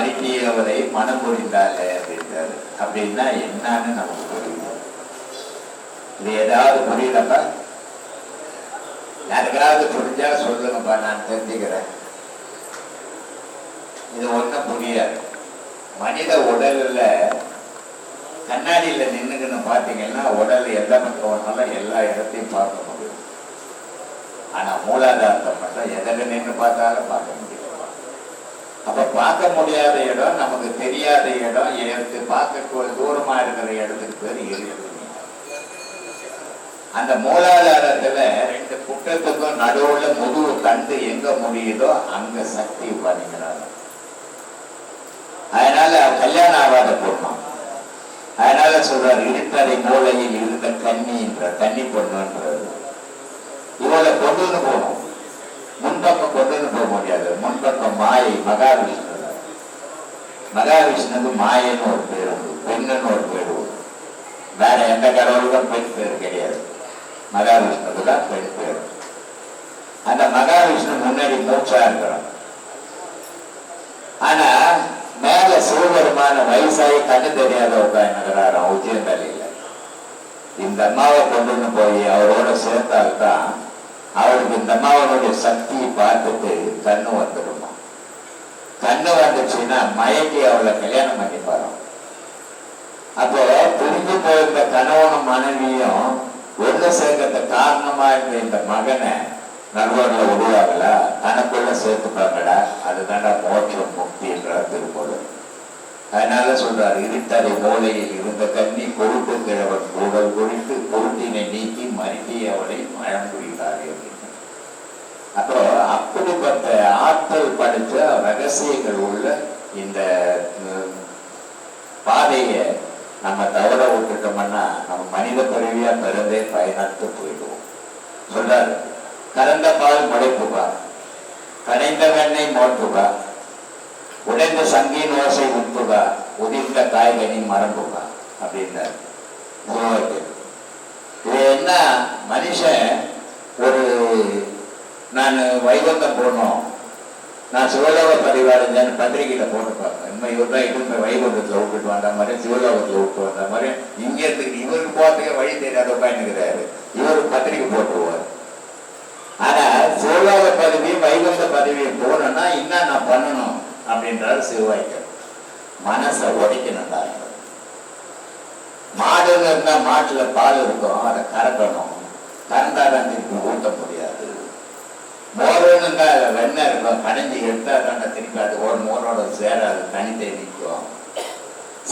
நீக்கி மறுக்கியவரை புரிந்தாலே அப்படின்றாரு அப்படின்னா என்னன்னு நமக்கு புரியும் இது ஏதாவது புரியலப்பா? யாருக்காவது புரிஞ்சா சொல்லுங்கப்பா நான் தெரிஞ்சுக்கிறேன். இது ஒன்றும் புரியாது மனித உடல்ல கண்ணாடியில நின்றுக்குன்னு பார்த்தீங்கன்னா உடல் எந்த பக்கம் ஒன்றாலும் எல்லா இடத்தையும் பார்க்க முடியும். ஆனா மூலாதாரத்தை மட்டும் எதில் நின்று பார்த்தாலும் பார்க்க முடியும். பார்க்க முடியாத இடம் நமக்கு தெரியாத இடம் எடுத்து பார்க்க தூரமா இருக்கிற இடத்துக்கு பேர் இருக்குது அந்த மூலாதாரத்துல ரெண்டு குட்டத்துக்கும் நடுவுல முதுகு கண்டு எங்க முடியுதோ அங்க சக்தி பண்ணிக்கிறாங்க அதனால கல்யாணம் ஆகாத பொண்ணு. அதனால சொல்றாரு இருட்டறை மூலையில் இருந்த கண்ணின்ற கண்ணி பொண்ணுன்றது இவளை கொண்டுன்னு போகணும். முன்பக்கம் கொண்டுன்னு போக முடியாது. மாயை மகாவிஷ்ணு மகாவிஷ்ணுக்கு மாயன்னு ஒரு பேர் உண்டு பெண்ணுன்னு ஒரு பேர் உண்டு வேற எந்த கடவுளுக்கும் பெண் பேர் கிடையாது மகாவிஷ்ணுக்கு தான் பெண் பேர் அந்த மகாவிஷ்ணு முன்னாடி மூச்சா இருக்கிறோம் ஆனா மேல சிவபெருமான வயசாகி கண்ணு தெரியாத உட்காந்துக்கிறாராம் உச்சியந்தலையில இந்த அம்மாவை கொண்டுன்னு போய் அவரோட சேர்த்தால்தான் அவருக்கு இந்த அம்மாவனுடைய சக்தியை பார்த்துட்டு கண்ணு வந்துடுமா கண்ணு வந்துச்சுன்னா மயக்கி அவளை கல்யாணம் பண்ணிப்பாரு. அப்போ பிரிஞ்சு போயிருந்த கணவனும் மனைவியும் ஒண்ணு சேர்க்கறது காரணமா இருந்த இந்த மகனை நண்பர்களை உருவாகல தனக்குள்ள சேர்த்துப்பாங்கடா அதுதான்டா மோட்சம் முக்தின்ற திருப்பொருள். அதனால சொல்றாரு இருட்டறை மூலையில் இருந்த கண்ணி பொருட்டு கிழவன் கூடல் குறித்து பொருட்டினை நீக்கி மருந்தி அவளை மழம் புரிகிறார் அப்படின்னு அப்புறம் அப்படிப்பட்ட ஆற்றல் படிச்ச ரகசியங்கள் உள்ள இந்த பாதையை நம்ம தவற விட்டுட்டோம்னா நம்ம மனித பிறவியா பிறந்தே பயனற்று போயிடுவோம். சொல்றாரு. கறந்த பால் முளைப்புகா கடைந்த வெண்ணெய் மோட்டுகா உடைந்த சங்கின் ஓசை உட்புகா உதிர்ந்த காய்கனி மரம்புகா அப்படின்னாரு உருவாக்கு இது என்ன? மனுஷன் ஒரு நான் வைகந்தம் போனோம். நான் சிவலோக பதிவாளஞ்சேன்னு பத்திரிகையில போட்டு பார்ப்பேன் இனிமே இவர் தான் வைகுண்டத்தில் விட்டுட்டு வந்த மாதிரி சிவலோகத்தில் விட்டு வந்த மாதிரி இங்க இருந்து இவருக்கு போறதுக்கு வழி தெரியாத உட்காந்துக்கிறாரு இவரு பத்திரிகை போட்டுருவார். ஆனா சிவலோக பதவி வைகுண்ட பதவி போகணும்னா என்ன நான் பண்ணணும் அப்படின்றாரு சிவவாய்க்கர் மனசை உடைக்கணும் தான். மாடுன்னு இருந்தா மாட்டுல பால் இருக்கும். அதை கறக்கணும். கறந்தாதான் திருப்பி ஊட்ட முடியாது. மோருன்னு இருந்தா வெண்ணெய் இருக்கும் கடைஞ்சி எடுத்தா தாண்டா திருப்பி அது ஒரு மோரோட சேராது. தனித்தே நிற்கும்.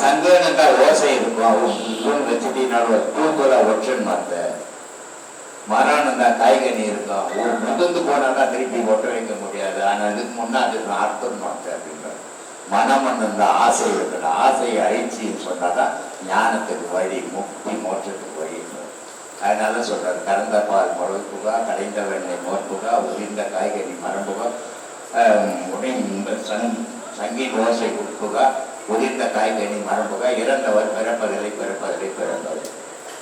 சங்குன்னு ஓசை இருக்கும். உன்னு வச்சுட்டீங்கன்னா தூக்குல ஒற்றன் மாத்த மரம் காய்கனி இருக்கும். ஒரு முதிர்ந்து போனா திருப்பி ஒட்ட வைக்க முடியாது. ஆனா இதுக்கு முன்னாடி அர்த்தம் மாத்த அப்படின்ற மனம் இந்த ஆசை இருக்கணும் ஆசையை அழிச்சின்னு சொன்னாதான் ஞானத்துக்கு வழி முக்தி மோட்சத்துக்கு வழி. அதனால சொல்கிறார் கறந்த பால் முழப்புகா கடைந்த வெண்ணெய் மோற்புகா உதிர்ந்த காய்கறி மரம்புகா உடைந்த சங் சங்கி ஓசை உட்புகா உதிர்ந்த காய்கறி மரம்புகா இறந்தவர் பிறப்பதில்லை பிறப்பதில்லை பிறந்தவர்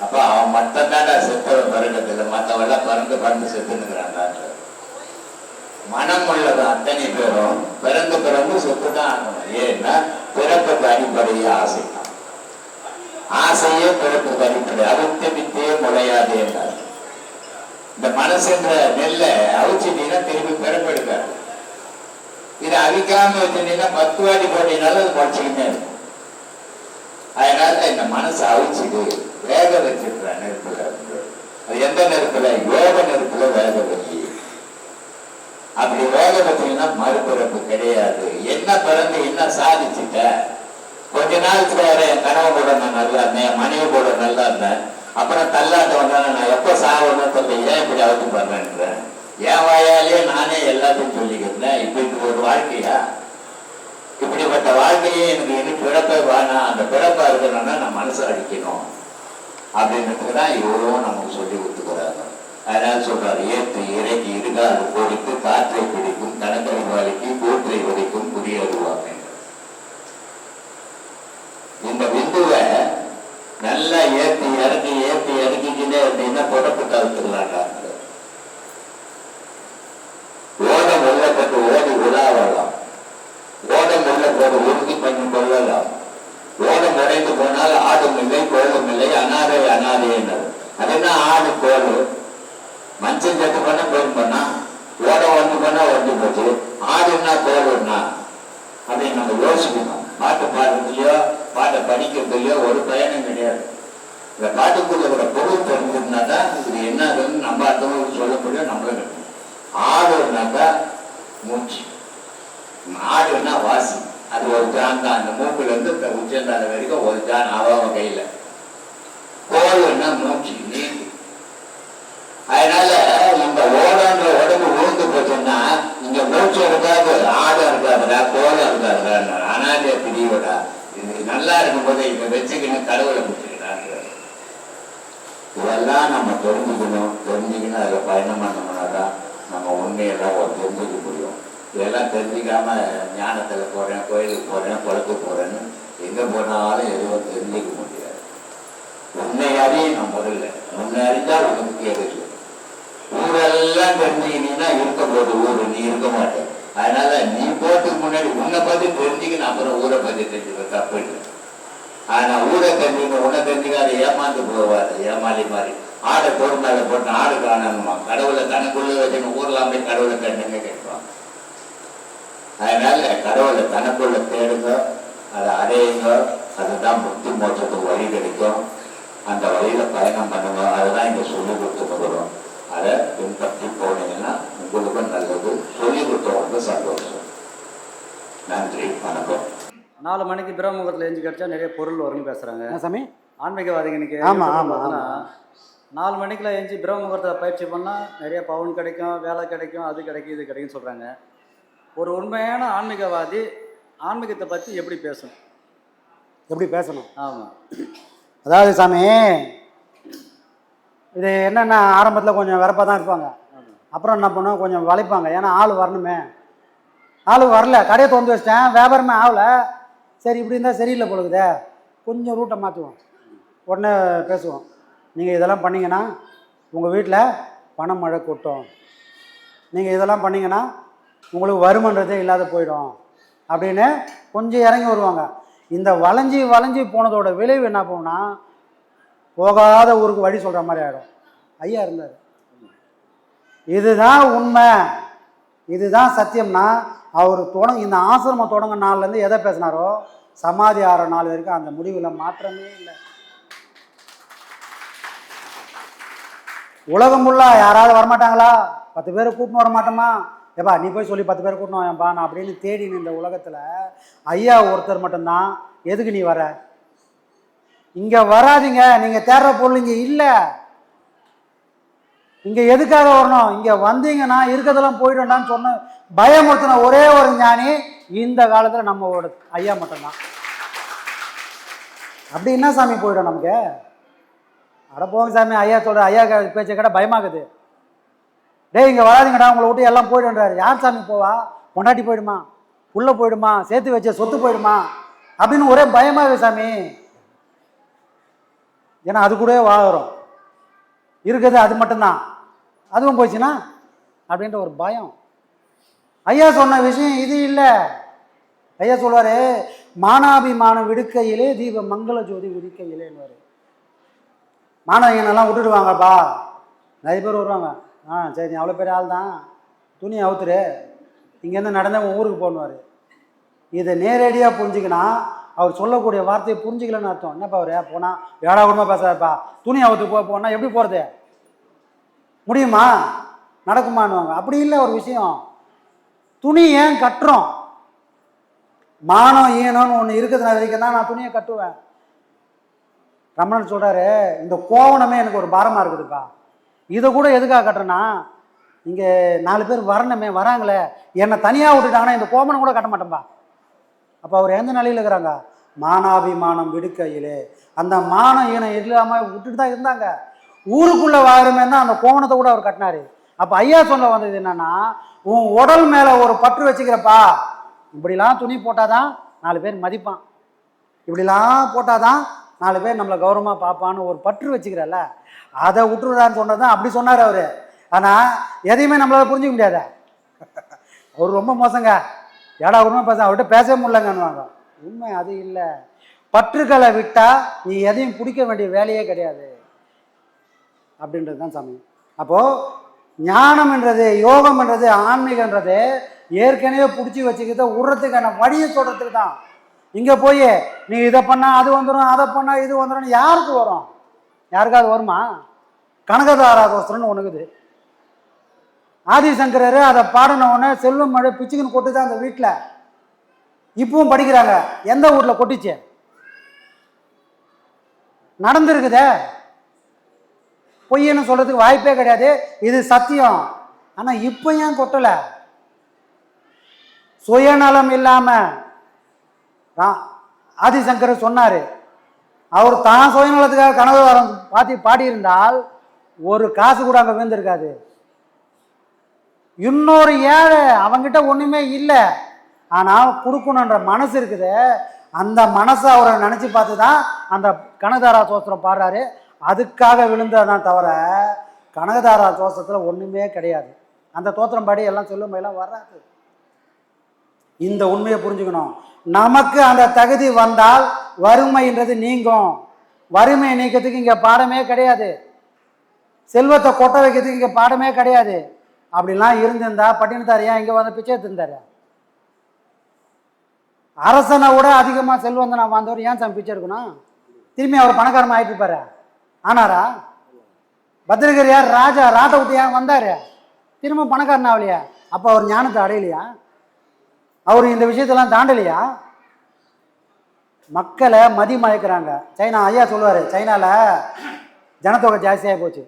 அப்ப அவன் மட்டும்தான் தாண்டா செத்தவன் பிறந்ததில்லை மற்றவெல்லாம் பிறந்து பிறந்து செத்துனுங்கிறான் மனம் உள்ளது அத்தனை பேரும் பிறந்து பிறந்து செத்து தான் ஆகணும். ஏன்னா பிறப்புக்கு அடிப்படையே ஆசை. ஆசையே பிறப்பு அடிப்படை அவுத்த வித்தே முளையாது என்றார். இந்த மனசுன்ற நெல்லை அவிச்சிட்டீங்கன்னா திரும்பி பிறப்பெடுக்காது இதை அவிக்காம வச்சிட்டீங்கன்னா பத்து வாட்டி போட்டீங்கனாலும் அது முளைச்சிக்கிட்டே இருக்கும். அதனால இந்த மனசை அவிச்சிடு வேக வச்சிருக்கிற நெருப்புல அது எந்த நெருப்புல? யோக நெருப்புல வேக வச்சு. அப்படி வேக வச்சீங்கன்னா மறுபிறப்பு கிடையாது. என்ன பிறந்து என்ன சாதிச்சுட்ட? கொஞ்ச நாளுக்கு வேற என் கனவு கூட நான் நல்லா இருந்தேன் என் மனைவி கூட நல்லா இருந்தேன். அப்புறம் தள்ளாட்ட வந்தாலும் நான் எப்ப சாகணும்னு தெரியல ஏன் இப்படி அவதி பண்றேன்றேன் என் வாயாலேயே நானே எல்லாத்தையும் சொல்லிக்கிறேன் இப்படி ஒரு வாழ்க்கையா? இப்படிப்பட்ட வாழ்க்கையே எனக்கு இனி பிறப்பே வேணாம் அந்த பிறப்பா இருக்கணும்னா நான் மனசை அடிக்கணும். அப்படின்னு தான் இவரும் நமக்கு சொல்லி கொடுத்துக்கிறாங்க அதனால சொல்றாரு ஏற்று இறக்கி இருகாது கோடிக்கு காற்றை பிடிக்கும் கணக்கை வலிக்கு கூற்றை வலிக்கும் புரியருவாங்க இந்த விந்துவை நல்லா ஏத்தி இறக்கி ஏத்தி இறக்கிக்கிட்டே இருந்தீங்கன்னா புறப்பு தவிர்த்துக்கலாங்க ஓடம் வெள்ளப்பட்டு ஓடி உலாவலாம் ஓடம் வெள்ளப்பட்டு உறுதி பண்ணி கொள்ளலாம். ஓடம் உடைந்து போனால் ஆடும் இல்லை கோலும் இல்லை அனாதை அனாதை அது என்ன ஆடு கோல் மஞ்சள் செத்து பண்ண பேர் பண்ணா ஓடம் வந்து பண்ணா ஒன்று போச்சு. ஆடுன்னா கோலுன்னா அதை நம்ம யோசிக்கணும். பாட்டு பாடுறதுலயோ பாட்டை படிக்கிறதுலயோ ஒரு பயனும் கிடையாது. இந்த பாட்டுக்குள்ள ஒரு பொருள் தெரிஞ்சதுனா தான் இது என்னதுன்னு நம்ம அடுத்தவங்களுக்கு சொல்ல முடியும் நம்மளும் ஆடுனாக்கா மூச்சு. ஆடுன்னா வாசி. அது ஒரு ஜான் தான். அந்த மூக்குல இருந்து இந்த உச்சந்தால வரைக்கும் ஒரு ஜான் அவன் கையில. கோல்னா மூச்சு நீந்து. அதனால இங்க மூச்சு இருக்காது ஆடு இருக்காதுடா கோலம் இருக்காதுடா அனாதைய பிரிவுடா இது நல்லா இருக்கும் போது இங்க வச்சுக்கின்னு கடவுளை பிடிச்சிக்கிறாங்க இதெல்லாம் நம்ம தெரிஞ்சுக்கணும். தெரிஞ்சுக்கணும் அதில் பயணம் பண்ணோம்னா தான் நம்ம உண்மையெல்லாம் ஒரு தெரிஞ்சுக்க முடியும். இதெல்லாம் தெரிஞ்சுக்காம ஞானத்துல போறேன் கோயிலுக்கு போறேன் குளத்துக்கு போறேன்னு எங்க போனாலும் எதுவும் தெரிஞ்சுக்க முடியாது. உன்னை நான் முதல்ல. உண்மை அறிஞ்சா உனக்கு கேட்குது ஊரெல்லாம் தெரிஞ்சுக்கினா இருக்க போது ஊரு. நீ இருக்க மாட்டேன் அதனால நீ போறதுக்கு முன்னாடி உன்னை பத்தி தெரிஞ்சுக்கணும் அப்புறம் ஊரை பத்தி தெரிஞ்சுக்க தப்பு இல்லை. ஆனா ஊரை தெரிஞ்சுக்கணும் உன்னை தெரிஞ்சுக்காத ஏமாந்து போவாரு ஏமாளி மாதிரி. ஆடை தோறு மேல போட்டு ஆடு காணணுமா? கடவுளை தனக்குள்ள வச்சுன்னு ஊர்லாம் போய் கடவுளை கண்டுங்க கேட்பான். அதனால கடவுளை தனக்குள்ள தேடுங்க அதை அடையுங்க. அதுதான் புத்தி மோட்சத்துக்கு வழி கிடைக்கும். அந்த வழியில பயணம் பண்ணுங்க. அதுதான் இங்க சொல்லி கொடுத்துட்டு வரும் அதை பின்பற்றி போனீங்கன்னா உங்களுக்கும் நல்லது. சொல்லி கொடுத்தவங்களுக்கு சந்தோஷம். நன்றி வணக்கம். நாலு மணிக்கு பிரம்மமுகத்தில் எழுந்து கிடச்சா நிறைய பொருள் வரும்னு பேசுகிறாங்க சாமி? ஆன்மீகவாதிங்க இன்னைக்கு ஆமா, சொல்றது ஆமா, பார்த்தீங்கன்னா, நாலு மணிக்குள்ள எழுந்து பிரம்மமுகூர்த்தத்தில் பயிற்சி பண்ணால் நிறைய பவுன் கிடைக்கும் வேலை கிடைக்கும் அது கிடைக்கும் இது கிடைக்கும்னு சொல்கிறாங்க ஒரு உண்மையான ஆன்மீகவாதி ஆன்மீகத்தை பற்றி எப்படி பேசணும்? எப்படி பேசணும்? ஆமாம் அதாவது சாமி இது என்னென்னா ஆரம்பத்தில் கொஞ்சம் வரப்பாக தான் இருப்பாங்க. அப்புறம் என்ன பண்ணுவோம் கொஞ்சம் வளைப்பாங்க ஏன்னா ஆள் வரணுமே. ஆள் வரல. கடையை திறந்து வச்சிட்டேன். வியாபாரமே ஆகல. சரி இப்படி இருந்தால் சரியில்லை பொழுதுதே கொஞ்சம் ரூட்டை மாற்றுவோம் உடனே பேசுவோம். நீங்கள் இதெல்லாம் பண்ணிங்கன்னா உங்கள் வீட்டில் பணமழை கூட்டும் கொட்டும். நீங்கள் இதெல்லாம் பண்ணிங்கன்னா உங்களுக்கு வருமன்றதே இல்லாத போயிடும். அப்படின்னு கொஞ்சம் இறங்கி வருவாங்க. இந்த வளைஞ்சி வளைஞ்சி போனதோட விளைவு என்ன போகும்னா போகாத ஊருக்கு வழி சொல்கிற மாதிரி ஆகிடும் ஐயா இருந்தார். இதுதான் உண்மை. இதுதான் சத்தியம்னா அவர் தொடங்க இந்த ஆசிரமம் தொடங்க நாள்லேருந்து எதை பேசினாரோ சமாதி ஆற நாள் வரைக்கும் அந்த முடிவில் மாற்றமே இல்லை. உலகம் ஃபுல்லாக யாராவது வரமாட்டாங்களா? பத்து பேரை கூட்டின்னு வர மாட்டோமா? ஏப்பா நீ போய் சொல்லி பத்து பேர் கூட்டின்னு வாப்பா நான் அப்படின்னு தேடின இந்த உலகத்தில் ஐயா ஒருத்தர் மட்டும்தான். எதுக்கு நீ வர? இங்கே வராதீங்க நீங்கள் தேடுற பொருள் இங்கே இல்லை. இங்கே எதுக்காக வரணும்? இங்கே வந்தீங்கன்னா இருக்கிறதெல்லாம் போயிடும்டான்னு சொன்ன பயமுறுத்தின ஒரே ஒரு ஞானி இந்த காலத்தில் நம்மளோட ஐயா மட்டும்தான். அப்படி என்ன சாமி போயிடும் நமக்கு? அட போங்க சாமி ஐயா சொல்கிற ஐயா பேச்சை கேட்டால் பயமாகுது. டேய் இங்கே வராதீங்கடா உங்களை விட்டு எல்லாம் போயிடுன்றாரு யார் சாமி போவா? பொண்டாட்டி போயிடுமா? புள்ள போயிடுமா? சேர்த்து வச்ச சொத்து போயிடுமா? அப்படின்னு ஒரே பயமாகுது சாமி. ஏன்னா அது கூடவே வாழறோம். இருக்கிறது அது மட்டும்தான். அதுவும் போச்சுன்னா அப்படின்ற ஒரு பயம். ஐயா சொன்ன விஷயம் இது இல்லை. ஐயா சொல்வாரு மானாபிமானம் விடுக்கையிலே தீப மங்கள ஜோதி உதிக்கையிலேன்னு மாணவியனெல்லாம் விட்டுடுவாங்கப்பா. நிறைய பேர் வருவாங்க. ஆ சரி நீ அவ்வளோ பெரிய ஆள் தான் துணி அவுத்துரு. இங்கேருந்து நடந்த ஊருக்கு போகணுவார் இதை நேரடியாக புரிஞ்சுக்கினா அவர் சொல்லக்கூடிய வார்த்தையை புரிஞ்சுக்கலன்னு அர்த்தம். என்னப்பா அவர்? போனால் ஏடா கூடமா பேசாதப்பா. துணி அவத்து போ போனால் எப்படி போகிறது முடியுமா? நடக்குமான்னுவாங்க. அப்படி இல்லை ஒரு விஷயம். துணி ஏன் கட்டுறோம்? மானம் ஈனம்னு ஒன்று இருக்கிறதுனால வரைக்கும் தான் நான் துணியை கட்டுவேன். ரமணன் சொல்கிறாரு இந்த கோவணமே எனக்கு ஒரு பாரமாக இருக்குதுப்பா. இதை கூட எதுக்காக கட்டுறேன்னா இங்கே நாலு பேர் வரணுமே வராங்களே. என்னை தனியாக விட்டுட்டாங்கன்னா இந்த கோவணம் கூட கட்ட மாட்டேன்பா. அப்போ அவர் எந்த நிலையில் இருக்கிறாங்க? மானாபிமானம் விடுக்கையிலே. அந்த மானம் ஈனம் இல்லாமல் விட்டுட்டு தான் இருந்தாங்க. ஊருக்குள்ளே வாருமே தான் அந்த கோவணத்தை கூட அவர் கட்டினாரு. அப்போ ஐயா சொல்ல வந்தது என்னன்னா உன் உடல் மேலே ஒரு பற்று வச்சுக்கிறப்பா. இப்படிலாம் துணி போட்டாதான் நாலு பேர் மதிப்பான். இப்படிலாம் போட்டாதான் நாலு பேர் நம்மளை கௌரவமாக பார்ப்பான்னு ஒரு பற்று வச்சுக்கிறல்ல. அதை விட்டுருதான்னு சொன்னது தான் அப்படி சொன்னார் அவர். ஆனால் எதையுமே நம்மளால புரிஞ்சுக்க முடியாத. அவர் ரொம்ப மோசங்க. ஏடா உண்மை பேச அவர்கிட்ட பேசவே முடியலங்கன்னுவாங்க. உண்மை அது இல்லை. பற்றுக்களை விட்டால் நீ எதையும் பிடிக்க வேண்டிய வேலையே கிடையாது. அப்படின்றது தான் சமயம் அப்போது ஞானம்ன்றது யோகம்ன்றது ஆன்மீகன்றது ஏற்கனவே பிடிச்சி வச்சுக்கிறத விடுறதுக்கான வழியை சொல்கிறதுக்கு தான். இங்கே போய் நீ இதை பண்ணால் அது வந்துடும் அதை பண்ணால் இது வந்துடும் யாருக்கு வரும்? யாருக்காவது வருமா? கனகதாராதோஸ்திரம்னு ஒன்றுக்குது ஆதிசங்கரர் அதை பாடின உடனே செல்வம் மழை பிச்சுக்குன்னு கொட்டுதான் அந்த வீட்டில். இப்பவும் படிக்கிறாங்க. எந்த ஊரில் கொட்டிச்சு? நடந்திருக்குதே. பொய்யன்னு சொல்றதுக்கு வாய்ப்பே கிடையாது. இது சத்தியம். ஆனால் இப்போ ஏன் கொட்டலை? சுயநலம் இல்லாமல் ஆதிசங்கர் சொன்னார். அவர் தான் சுயநலத்துக்காக கனகதாரம் பாத்தி பாடியிருந்தால் ஒரு காசு கூட அங்கே விழுந்திருக்காது. இன்னொரு ஏழை அவங்கிட்ட ஒன்றுமே இல்லை. ஆனால் கொடுக்கணுன்ற மனசு இருக்குது அந்த மனசை அவரை நினச்சி பார்த்து தான் அந்த கனகதாரா தோத்திரம் பாடுறாரு. அதுக்காக விழுந்ததான் தவிர கனகதாரா தோசத்தில் ஒன்றுமே கிடையாது. அந்த தோத்திரம் பாடி எல்லாம் சொல்லும் எல்லாம் வராது. இந்த உண்மையை புரிஞ்சுக்கணும். நமக்கு அந்த தகுதி வந்தால் வறுமைன்றது நீங்கும். வறுமையை நீக்கிறதுக்கு இங்கே பாடமே கிடையாது. செல்வத்தை கொட்ட வைக்கிறதுக்கு இங்கே பாடமே கிடையாது. அப்படிலாம் இருந்திருந்தா பட்டினத்தார் ஏன் இங்கே வந்து பிச்சை எடுத்திருந்தாரு? அரசனை விட அதிகமாக செல்வந்தனா வாழ்ந்தவர் ஏன் சாமி பிச்சை எடுக்கணும்? திரும்பி அவர் பணக்காரமாக ஆகிட்டு இருப்பாரு. ஆனாரா? பத்திரகிரியார் ராஜா ராட்டை விட்டு ஏன் வந்தார்? திரும்ப பணக்காரன் ஆகலையா? அப்போ அவர் ஞானத்தை அடையலையா? அவர் இந்த விஷயத்தெல்லாம் தாண்டலையா? மக்களை மதி மயக்கிறாங்க. சைனா ஐயா சொல்லுவார் சைனாவில் ஜனத்தொகை ஜாஸ்தியாக போச்சு.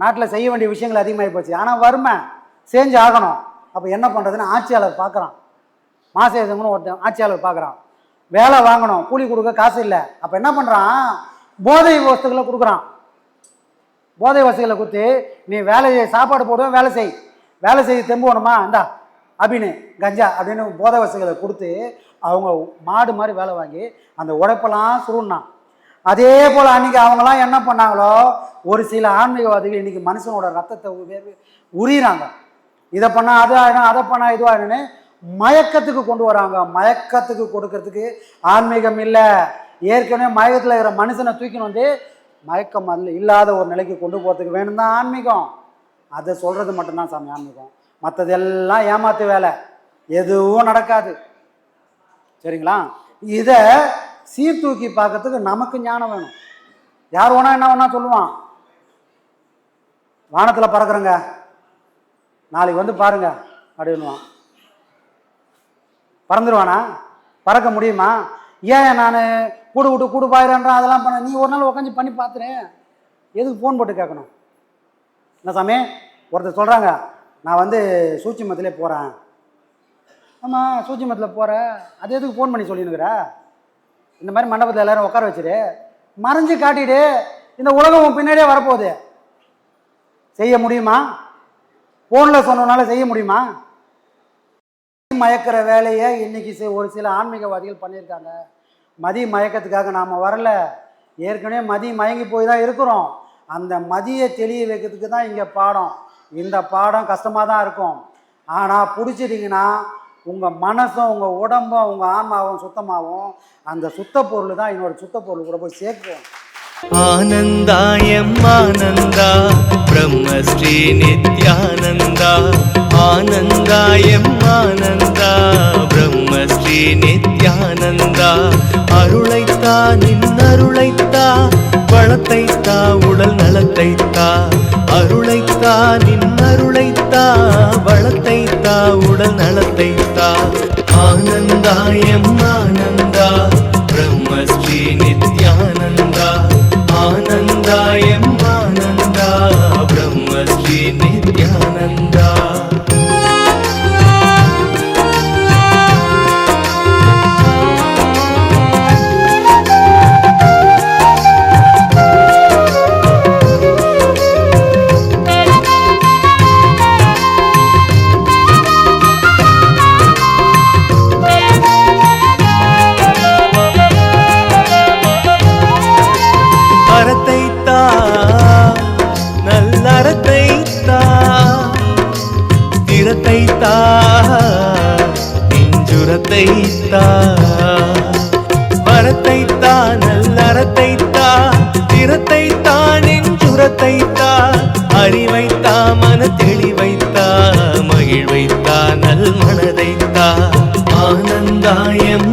நாட்டில் செய்ய வேண்டிய விஷயங்கள் அதிகமாகி போச்சு. ஆனால் வறுமை செஞ்சு ஆகணும். அப்போ என்ன பண்ணுறதுன்னு ஆட்சியாளர் பார்க்குறான் மாசேசங்கன்னு ஒருத்தன் ஆட்சியாளர் பார்க்குறான். வேலை வாங்கணும் கூலி கொடுக்க காசு இல்லை. அப்போ என்ன பண்ணுறான் போதை வசதிகளை கொடுக்குறான். போதை வசதிகளை கொடுத்து நீ வேலை சாப்பாடு போடுவேன் வேலை செய். வேலை செய்ய தெம்பு வேணுமா இந்தா அப்படின்னு கஞ்சா அப்படின்னு போதை வசதிகளை கொடுத்து அவங்க மாடு மாதிரி வேலை வாங்கி அந்த உழைப்பெல்லாம் சுருண்ணான் அதே போல் அன்றைக்கி அவங்களாம் என்ன பண்ணாங்களோ ஒரு சில ஆன்மீகவாதிகள் இன்றைக்கி மனுஷனோட ரத்தத்தை உயர்வு உரியிறாங்க. இதை பண்ணால் அது ஆகிடும் அதை பண்ணால் இது மயக்கத்துக்கு கொண்டு வராங்க. மயக்கத்துக்கு கொடுக்கறதுக்கு ஆன்மீகம் இல்லை. ஏற்கனவே மயக்கத்தில் இருக்கிற மனுஷனை தூக்கின்னு வந்து மயக்கம் அதில் இல்லாத ஒரு நிலைக்கு கொண்டு போகிறதுக்கு வேணும் தான் ஆன்மீகம். அதை சொல்கிறது மட்டும்தான் சாமி ஆன்மீகம். மற்றதெல்லாம் ஏமாத்து வேலை. எதுவும் நடக்காது. சரிங்களா? இதை சீர்தூக்கி பார்க்கறதுக்கு நமக்கு ஞானம் வேணும். யார் வேணா என்ன வேணா சொல்லுவான். வானத்தில் பறக்குறேங்க. நாளைக்கு வந்து பாருங்க. அப்படின்னுவான். பறந்துடுவானா பறக்க முடியுமா? ஏன் நான் கூடு விட்டு கூடு பாயிரன்றான் அதெல்லாம் பண்ண நீ ஒரு நாள் உட்காந்து பண்ணி பார்த்துறேன் எதுக்கு ஃபோன் போட்டு கேட்கணும் என்ன சாமி? ஒருத்தர் சொல்கிறாங்க நான் வந்து சூட்சிமத்திலே போகிறேன் ஆமாம் சூட்சிமத்தில் போகிற அது எதுக்கு ஃபோன் பண்ணி சொல்லினுக்கிற? இந்த மாதிரி மண்டபத்தில் எல்லோரும் உட்கார வச்சிரு. மறைஞ்சு காட்டிட்டு இந்த உலகம் உன் பின்னாடியே வரப்போகுது. செய்ய முடியுமா? ஃபோனில் சொன்னதுனால செய்ய முடியுமா? மயக்கிற வேலையை இன்றைக்கி ஒரு சில ஆன்மீகவாதிகள் பண்ணியிருக்காங்க. மதி மயக்கத்துக்காக நாம் வரலை. ஏற்கனவே மதி மயங்கி போய் தான் இருக்கிறோம். அந்த மதியை தெளிய வைக்கிறதுக்கு தான் இங்கே பாடம். இந்த பாடம் கஷ்டமாக தான் இருக்கும். ஆனால் பிடிச்சிட்டிங்கன்னா உங்கள் மனசும் உங்கள் உடம்பும் உங்கள் ஆன்மாவும் சுத்தமாகவும் அந்த சுத்த பொருள் தான் என்னோட சுத்த பொருள் கூட போய் சேர்க்கும். ஆனந்தா எம் ஆனந்தா. பிரம்மஸ்ரீ நித்யானந்தா. ஆனந்தா எம் ஆனந்தா பிரம்மஸ்ரீ நித்யானந்தா. அருளைத்தா நின் அருளைத்தா வளத்தைத்தா உடல் நலத்தைத்தா. அருளைத்தா நின் அருளைத்தா வளத்தைத்தா உடல் நலத்தைத்தா. ஆனந்தா எம் ஆனந்தா பிரம்மஸ்ரீ தான் நல்லறத்தை தான் திறத்தை தான் நெஞ்சுரத்தை தான் அறிவைத்தா மன தெளிவைத்தா மகிழ்வைத்தா நல் மனதைத்தா ஆனந்தாயம்